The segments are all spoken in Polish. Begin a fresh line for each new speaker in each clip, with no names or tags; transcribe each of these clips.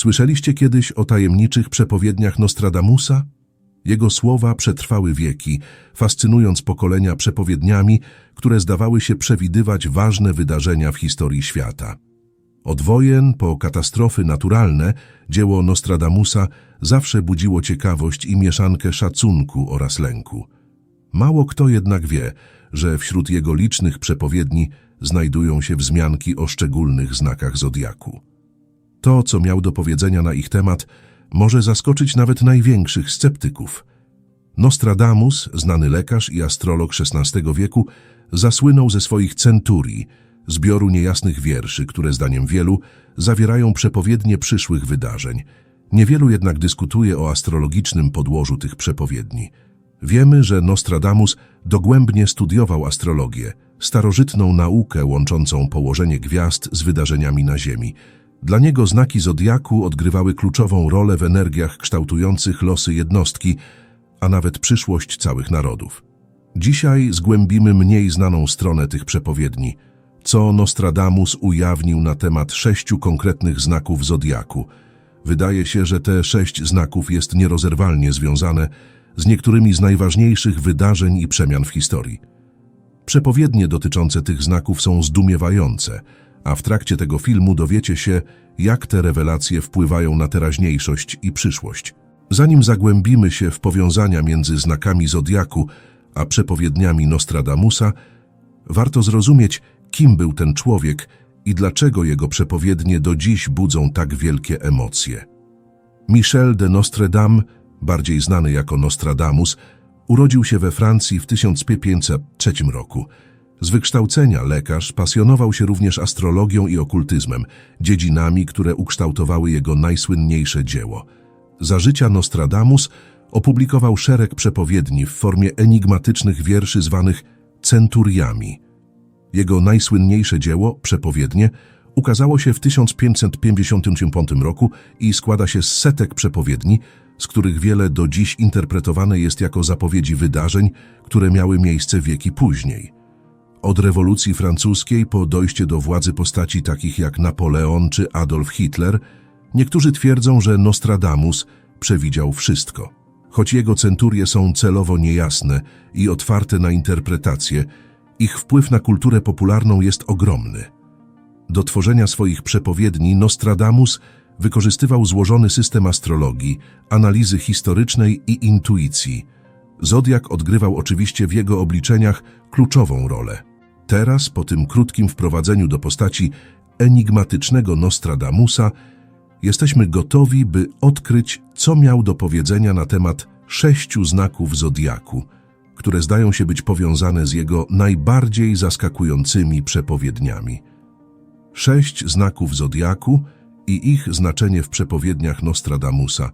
Słyszeliście kiedyś o tajemniczych przepowiedniach Nostradamusa? Jego słowa przetrwały wieki, fascynując pokolenia przepowiedniami, które zdawały się przewidywać ważne wydarzenia w historii świata. Od wojen po katastrofy naturalne dzieło Nostradamusa zawsze budziło ciekawość i mieszankę szacunku oraz lęku. Mało kto jednak wie, że wśród jego licznych przepowiedni znajdują się wzmianki o szczególnych znakach zodiaku. To, co miał do powiedzenia na ich temat, może zaskoczyć nawet największych sceptyków. Nostradamus, znany lekarz i astrolog XVI wieku, zasłynął ze swoich centurii, zbioru niejasnych wierszy, które zdaniem wielu zawierają przepowiednie przyszłych wydarzeń. Niewielu jednak dyskutuje o astrologicznym podłożu tych przepowiedni. Wiemy, że Nostradamus dogłębnie studiował astrologię, starożytną naukę łączącą położenie gwiazd z wydarzeniami na Ziemi. Dla niego znaki zodiaku odgrywały kluczową rolę w energiach kształtujących losy jednostki, a nawet przyszłość całych narodów. Dzisiaj zgłębimy mniej znaną stronę tych przepowiedni, co Nostradamus ujawnił na temat sześciu konkretnych znaków zodiaku. Wydaje się, że te sześć znaków jest nierozerwalnie związane z niektórymi z najważniejszych wydarzeń i przemian w historii. Przepowiednie dotyczące tych znaków są zdumiewające, a w trakcie tego filmu dowiecie się, jak te rewelacje wpływają na teraźniejszość i przyszłość. Zanim zagłębimy się w powiązania między znakami Zodiaku a przepowiedniami Nostradamusa, warto zrozumieć, kim był ten człowiek i dlaczego jego przepowiednie do dziś budzą tak wielkie emocje. Michel de Nostredame, bardziej znany jako Nostradamus, urodził się we Francji w 1503 roku. Z wykształcenia lekarz pasjonował się również astrologią i okultyzmem, dziedzinami, które ukształtowały jego najsłynniejsze dzieło. Za życia Nostradamus opublikował szereg przepowiedni w formie enigmatycznych wierszy zwanych centuriami. Jego najsłynniejsze dzieło, przepowiednie, ukazało się w 1555 roku i składa się z setek przepowiedni, z których wiele do dziś interpretowane jest jako zapowiedzi wydarzeń, które miały miejsce wieki później. Od rewolucji francuskiej po dojście do władzy postaci takich jak Napoleon czy Adolf Hitler, niektórzy twierdzą, że Nostradamus przewidział wszystko. Choć jego centurie są celowo niejasne i otwarte na interpretacje, ich wpływ na kulturę popularną jest ogromny. Do tworzenia swoich przepowiedni Nostradamus wykorzystywał złożony system astrologii, analizy historycznej i intuicji. Zodiak odgrywał oczywiście w jego obliczeniach kluczową rolę. Teraz, po tym krótkim wprowadzeniu do postaci enigmatycznego Nostradamusa, jesteśmy gotowi, by odkryć, co miał do powiedzenia na temat sześciu znaków Zodiaku, które zdają się być powiązane z jego najbardziej zaskakującymi przepowiedniami. Sześć znaków Zodiaku i ich znaczenie w przepowiedniach Nostradamusa.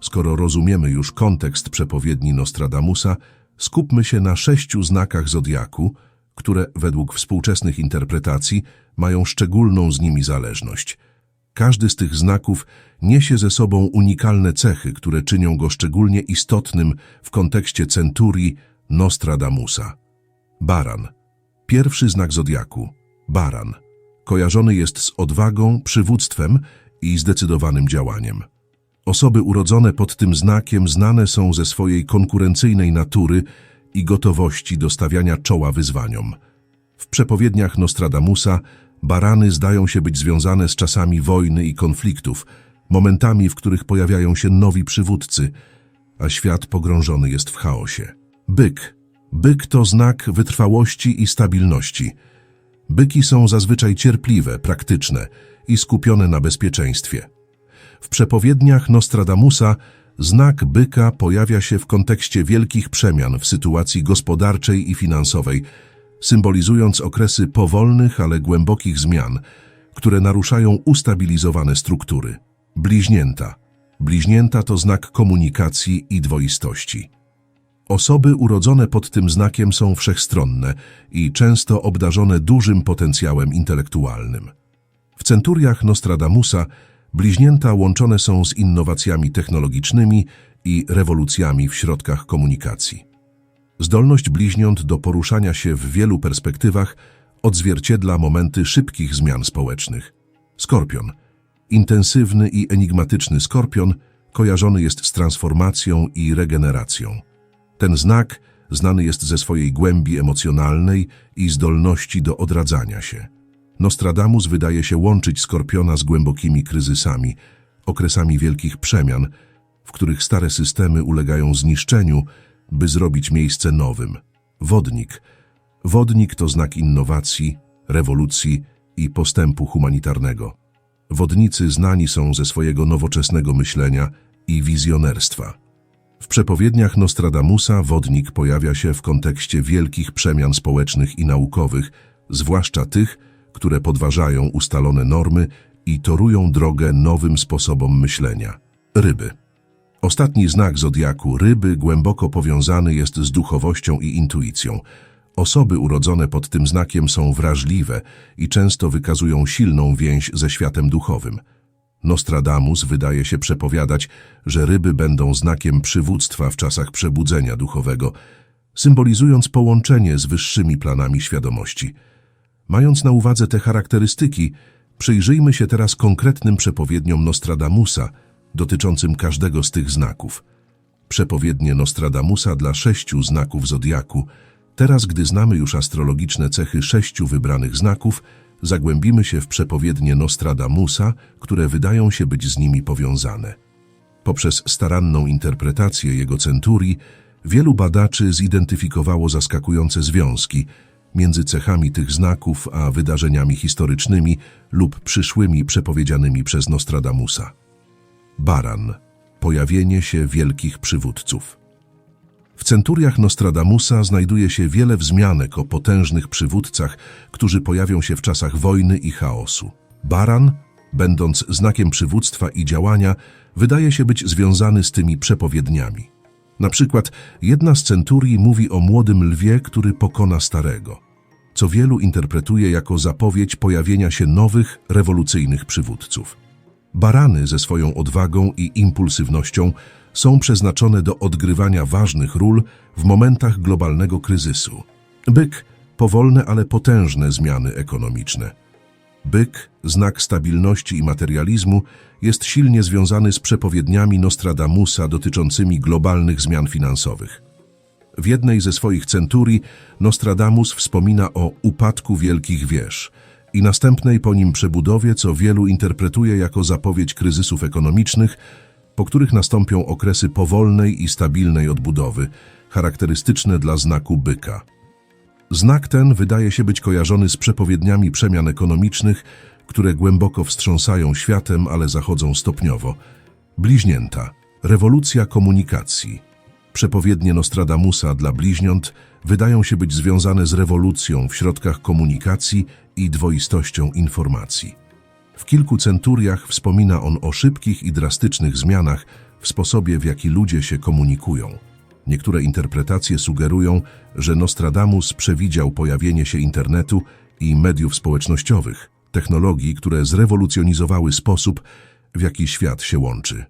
Skoro rozumiemy już kontekst przepowiedni Nostradamusa, skupmy się na sześciu znakach Zodiaku, które według współczesnych interpretacji mają szczególną z nimi zależność. Każdy z tych znaków niesie ze sobą unikalne cechy, które czynią go szczególnie istotnym w kontekście centurii Nostradamusa. Baran. Pierwszy znak zodiaku. Baran. Kojarzony jest z odwagą, przywództwem i zdecydowanym działaniem. Osoby urodzone pod tym znakiem znane są ze swojej konkurencyjnej natury i gotowości do stawiania czoła wyzwaniom. W przepowiedniach Nostradamusa barany zdają się być związane z czasami wojny i konfliktów, momentami, w których pojawiają się nowi przywódcy, a świat pogrążony jest w chaosie. Byk. Byk to znak wytrwałości i stabilności. Byki są zazwyczaj cierpliwe, praktyczne i skupione na bezpieczeństwie. W przepowiedniach Nostradamusa znak byka pojawia się w kontekście wielkich przemian w sytuacji gospodarczej i finansowej, symbolizując okresy powolnych, ale głębokich zmian, które naruszają ustabilizowane struktury. Bliźnięta. Bliźnięta to znak komunikacji i dwoistości. Osoby urodzone pod tym znakiem są wszechstronne i często obdarzone dużym potencjałem intelektualnym. W centuriach Nostradamusa bliźnięta łączone są z innowacjami technologicznymi i rewolucjami w środkach komunikacji. Zdolność bliźniąt do poruszania się w wielu perspektywach odzwierciedla momenty szybkich zmian społecznych. Skorpion. Intensywny i enigmatyczny skorpion kojarzony jest z transformacją i regeneracją. Ten znak znany jest ze swojej głębi emocjonalnej i zdolności do odradzania się. Nostradamus wydaje się łączyć skorpiona z głębokimi kryzysami, okresami wielkich przemian, w których stare systemy ulegają zniszczeniu, by zrobić miejsce nowym. Wodnik. Wodnik to znak innowacji, rewolucji i postępu humanitarnego. Wodnicy znani są ze swojego nowoczesnego myślenia i wizjonerstwa. W przepowiedniach Nostradamusa wodnik pojawia się w kontekście wielkich przemian społecznych i naukowych, zwłaszcza tych, które podważają ustalone normy i torują drogę nowym sposobom myślenia. Ryby. Ostatni znak zodiaku ryby głęboko powiązany jest z duchowością i intuicją. Osoby urodzone pod tym znakiem są wrażliwe i często wykazują silną więź ze światem duchowym. Nostradamus wydaje się przepowiadać, że ryby będą znakiem przywództwa w czasach przebudzenia duchowego, symbolizując połączenie z wyższymi planami świadomości. Mając na uwadze te charakterystyki, przyjrzyjmy się teraz konkretnym przepowiedniom Nostradamusa dotyczącym każdego z tych znaków. Przepowiednie Nostradamusa dla sześciu znaków zodiaku. Teraz, gdy znamy już astrologiczne cechy sześciu wybranych znaków, zagłębimy się w przepowiednie Nostradamusa, które wydają się być z nimi powiązane. Poprzez staranną interpretację jego centurii, wielu badaczy zidentyfikowało zaskakujące związki między cechami tych znaków a wydarzeniami historycznymi lub przyszłymi przepowiedzianymi przez Nostradamusa. Baran. Pojawienie się wielkich przywódców. W centuriach Nostradamusa znajduje się wiele wzmianek o potężnych przywódcach, którzy pojawią się w czasach wojny i chaosu. Baran, będąc znakiem przywództwa i działania, wydaje się być związany z tymi przepowiedniami. Na przykład jedna z centurii mówi o młodym lwie, który pokona starego, co wielu interpretuje jako zapowiedź pojawienia się nowych, rewolucyjnych przywódców. Barany ze swoją odwagą i impulsywnością są przeznaczone do odgrywania ważnych ról w momentach globalnego kryzysu. Byk powolne, ale potężne zmiany ekonomiczne. Byk, znak stabilności i materializmu, jest silnie związany z przepowiedniami Nostradamusa dotyczącymi globalnych zmian finansowych. W jednej ze swoich centurii Nostradamus wspomina o upadku wielkich wież i następnej po nim przebudowie, co wielu interpretuje jako zapowiedź kryzysów ekonomicznych, po których nastąpią okresy powolnej i stabilnej odbudowy, charakterystyczne dla znaku byka. Znak ten wydaje się być kojarzony z przepowiedniami przemian ekonomicznych, które głęboko wstrząsają światem, ale zachodzą stopniowo. Bliźnięta. Rewolucja komunikacji. Przepowiednie Nostradamusa dla bliźniąt wydają się być związane z rewolucją w środkach komunikacji i dwoistością informacji. W kilku centuriach wspomina on o szybkich i drastycznych zmianach w sposobie, w jaki ludzie się komunikują. Niektóre interpretacje sugerują, że Nostradamus przewidział pojawienie się internetu i mediów społecznościowych, technologii, które zrewolucjonizowały sposób, w jaki świat się łączy.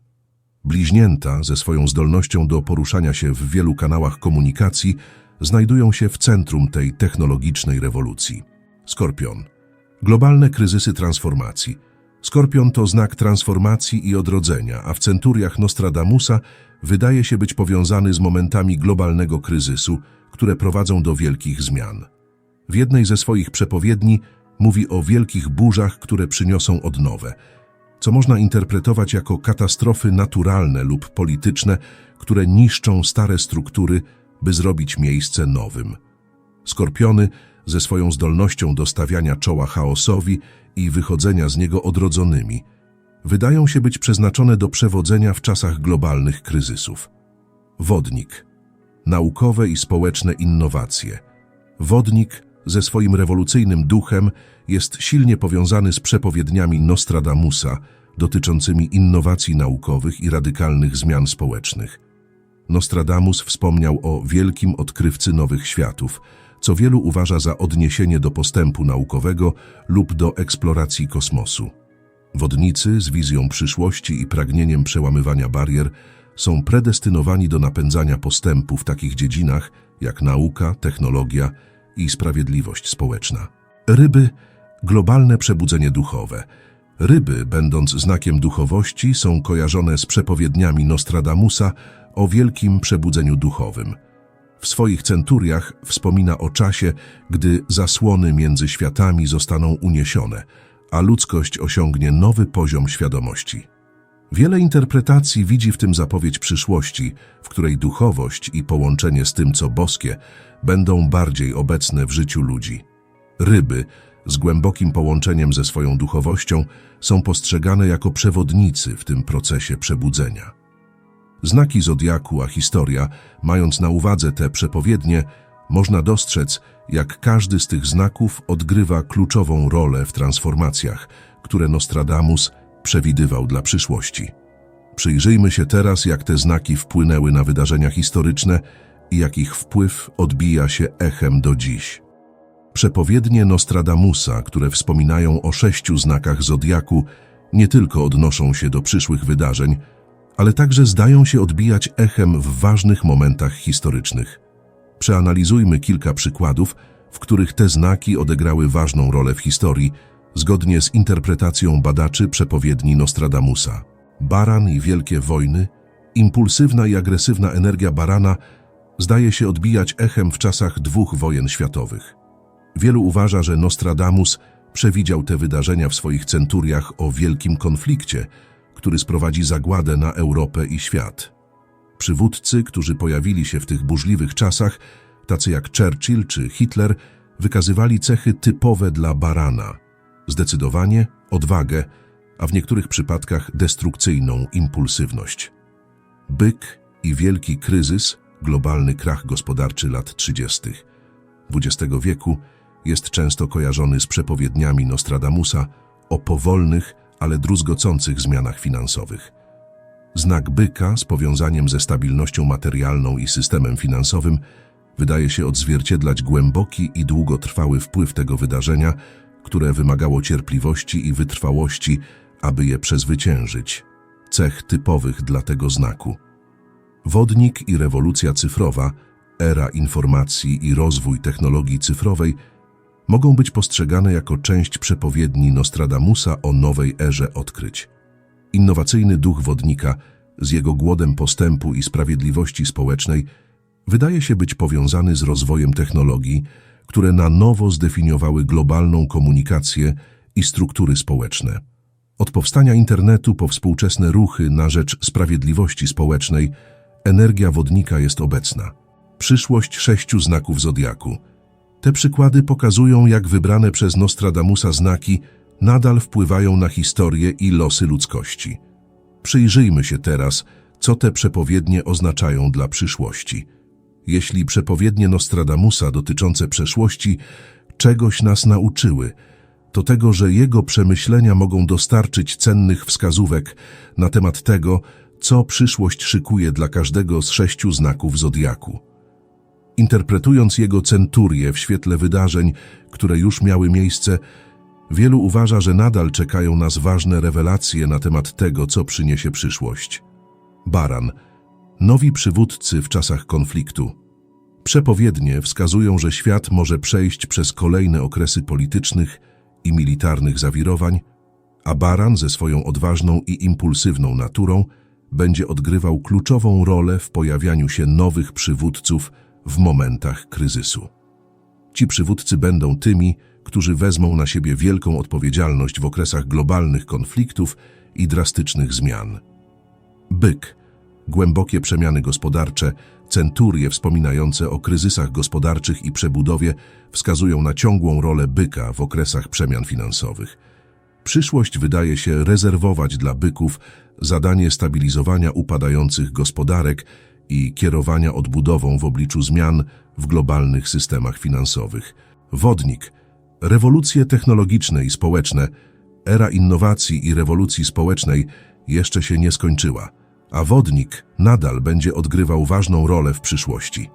Bliźnięta, ze swoją zdolnością do poruszania się w wielu kanałach komunikacji, znajdują się w centrum tej technologicznej rewolucji. Skorpion. Globalne kryzysy transformacji. Skorpion to znak transformacji i odrodzenia, a w centuriach Nostradamusa wydaje się być powiązany z momentami globalnego kryzysu, które prowadzą do wielkich zmian. W jednej ze swoich przepowiedni mówi o wielkich burzach, które przyniosą odnowę, co można interpretować jako katastrofy naturalne lub polityczne, które niszczą stare struktury, by zrobić miejsce nowym. Skorpiony ze swoją zdolnością do stawiania czoła chaosowi i wychodzenia z niego odrodzonymi, wydają się być przeznaczone do przewodzenia w czasach globalnych kryzysów. Wodnik. Naukowe i społeczne innowacje. Wodnik ze swoim rewolucyjnym duchem jest silnie powiązany z przepowiedniami Nostradamusa dotyczącymi innowacji naukowych i radykalnych zmian społecznych. Nostradamus wspomniał o wielkim odkrywcy nowych światów, co wielu uważa za odniesienie do postępu naukowego lub do eksploracji kosmosu. Wodnicy z wizją przyszłości i pragnieniem przełamywania barier są predestynowani do napędzania postępu w takich dziedzinach jak nauka, technologia i sprawiedliwość społeczna. Ryby, globalne przebudzenie duchowe. Ryby, będąc znakiem duchowości, są kojarzone z przepowiedniami Nostradamusa o wielkim przebudzeniu duchowym. W swoich centuriach wspomina o czasie, gdy zasłony między światami zostaną uniesione, a ludzkość osiągnie nowy poziom świadomości. Wiele interpretacji widzi w tym zapowiedź przyszłości, w której duchowość i połączenie z tym, co boskie, będą bardziej obecne w życiu ludzi. Ryby, z głębokim połączeniem ze swoją duchowością, są postrzegane jako przewodnicy w tym procesie przebudzenia. Znaki zodiaku, a historia, mając na uwadze te przepowiednie, można dostrzec, jak każdy z tych znaków odgrywa kluczową rolę w transformacjach, które Nostradamus przewidywał dla przyszłości. Przyjrzyjmy się teraz, jak te znaki wpłynęły na wydarzenia historyczne i jak ich wpływ odbija się echem do dziś. Przepowiednie Nostradamusa, które wspominają o sześciu znakach zodiaku, nie tylko odnoszą się do przyszłych wydarzeń, ale także zdają się odbijać echem w ważnych momentach historycznych. Przeanalizujmy kilka przykładów, w których te znaki odegrały ważną rolę w historii, zgodnie z interpretacją badaczy przepowiedni Nostradamusa. Baran i wielkie wojny, impulsywna i agresywna energia barana zdaje się odbijać echem w czasach dwóch wojen światowych. Wielu uważa, że Nostradamus przewidział te wydarzenia w swoich centuriach o wielkim konflikcie, który sprowadzi zagładę na Europę i świat. Przywódcy, którzy pojawili się w tych burzliwych czasach, tacy jak Churchill czy Hitler, wykazywali cechy typowe dla barana – zdecydowanie, odwagę, a w niektórych przypadkach destrukcyjną impulsywność. Byk i wielki kryzys, globalny krach gospodarczy lat 30. XX wieku jest często kojarzony z przepowiedniami Nostradamusa o powolnych, ale druzgocących zmianach finansowych. Znak byka z powiązaniem ze stabilnością materialną i systemem finansowym wydaje się odzwierciedlać głęboki i długotrwały wpływ tego wydarzenia które wymagało cierpliwości i wytrwałości, aby je przezwyciężyć, cech typowych dla tego znaku. Wodnik i rewolucja cyfrowa, era informacji i rozwój technologii cyfrowej mogą być postrzegane jako część przepowiedni Nostradamusa o nowej erze odkryć. Innowacyjny duch wodnika z jego głodem postępu i sprawiedliwości społecznej wydaje się być powiązany z rozwojem technologii, które na nowo zdefiniowały globalną komunikację i struktury społeczne. Od powstania internetu po współczesne ruchy na rzecz sprawiedliwości społecznej, energia wodnika jest obecna. Przyszłość sześciu znaków zodiaku. Te przykłady pokazują, jak wybrane przez Nostradamusa znaki nadal wpływają na historię i losy ludzkości. Przyjrzyjmy się teraz, co te przepowiednie oznaczają dla przyszłości jeśli przepowiednie Nostradamusa dotyczące przeszłości czegoś nas nauczyły, to tego, że jego przemyślenia mogą dostarczyć cennych wskazówek na temat tego, co przyszłość szykuje dla każdego z sześciu znaków zodiaku. Interpretując jego centurię w świetle wydarzeń, które już miały miejsce, wielu uważa, że nadal czekają nas ważne rewelacje na temat tego, co przyniesie przyszłość. Baran – Nowi przywódcy w czasach konfliktu. Przepowiednie wskazują, że świat może przejść przez kolejne okresy politycznych i militarnych zawirowań, a Baran ze swoją odważną i impulsywną naturą będzie odgrywał kluczową rolę w pojawianiu się nowych przywódców w momentach kryzysu. Ci przywódcy będą tymi, którzy wezmą na siebie wielką odpowiedzialność w okresach globalnych konfliktów i drastycznych zmian. Byk głębokie przemiany gospodarcze, centurie wspominające o kryzysach gospodarczych i przebudowie wskazują na ciągłą rolę byka w okresach przemian finansowych. Przyszłość wydaje się rezerwować dla byków zadanie stabilizowania upadających gospodarek i kierowania odbudową w obliczu zmian w globalnych systemach finansowych. Wodnik, rewolucje technologiczne i społeczne, era innowacji i rewolucji społecznej jeszcze się nie skończyła a wodnik nadal będzie odgrywał ważną rolę w przyszłości.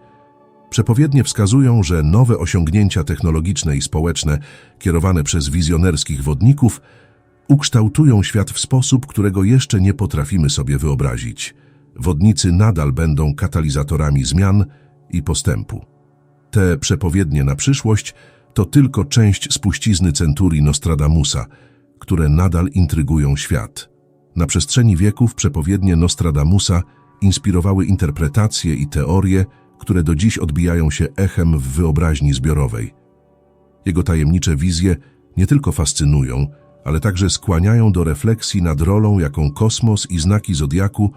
Przepowiednie wskazują, że nowe osiągnięcia technologiczne i społeczne kierowane przez wizjonerskich wodników ukształtują świat w sposób, którego jeszcze nie potrafimy sobie wyobrazić. Wodnicy nadal będą katalizatorami zmian i postępu. Te przepowiednie na przyszłość to tylko część spuścizny centurii Nostradamusa – które nadal intrygują świat. Na przestrzeni wieków przepowiednie Nostradamusa inspirowały interpretacje i teorie, które do dziś odbijają się echem w wyobraźni zbiorowej. Jego tajemnicze wizje nie tylko fascynują, ale także skłaniają do refleksji nad rolą, jaką kosmos i znaki zodiaku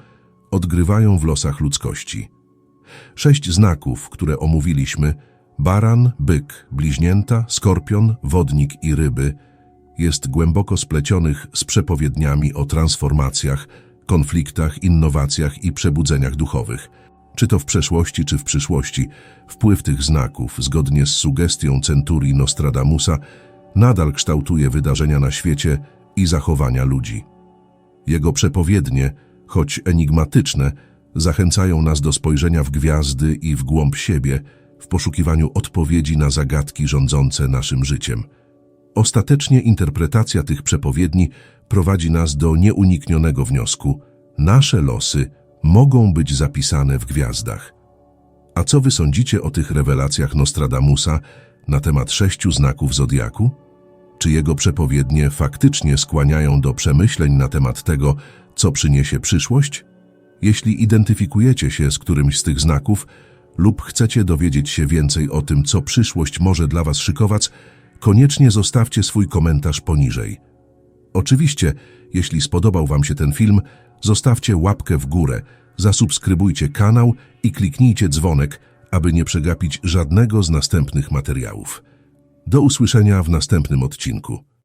odgrywają w losach ludzkości. Sześć znaków, które omówiliśmy baran, byk, bliźnięta, skorpion, wodnik i ryby jest głęboko splecionych z przepowiedniami o transformacjach, konfliktach, innowacjach i przebudzeniach duchowych. Czy to w przeszłości, czy w przyszłości, wpływ tych znaków, zgodnie z sugestią centurii Nostradamusa, nadal kształtuje wydarzenia na świecie i zachowania ludzi. Jego przepowiednie, choć enigmatyczne, zachęcają nas do spojrzenia w gwiazdy i w głąb siebie, w poszukiwaniu odpowiedzi na zagadki rządzące naszym życiem. Ostatecznie interpretacja tych przepowiedni prowadzi nas do nieuniknionego wniosku: nasze losy mogą być zapisane w gwiazdach. A co wy sądzicie o tych rewelacjach Nostradamusa na temat sześciu znaków zodiaku? Czy jego przepowiednie faktycznie skłaniają do przemyśleń na temat tego, co przyniesie przyszłość? Jeśli identyfikujecie się z którymś z tych znaków lub chcecie dowiedzieć się więcej o tym, co przyszłość może dla Was szykować, koniecznie zostawcie swój komentarz poniżej. Oczywiście, jeśli spodobał Wam się ten film, zostawcie łapkę w górę, zasubskrybujcie kanał i kliknijcie dzwonek, aby nie przegapić żadnego z następnych materiałów. Do usłyszenia w następnym odcinku.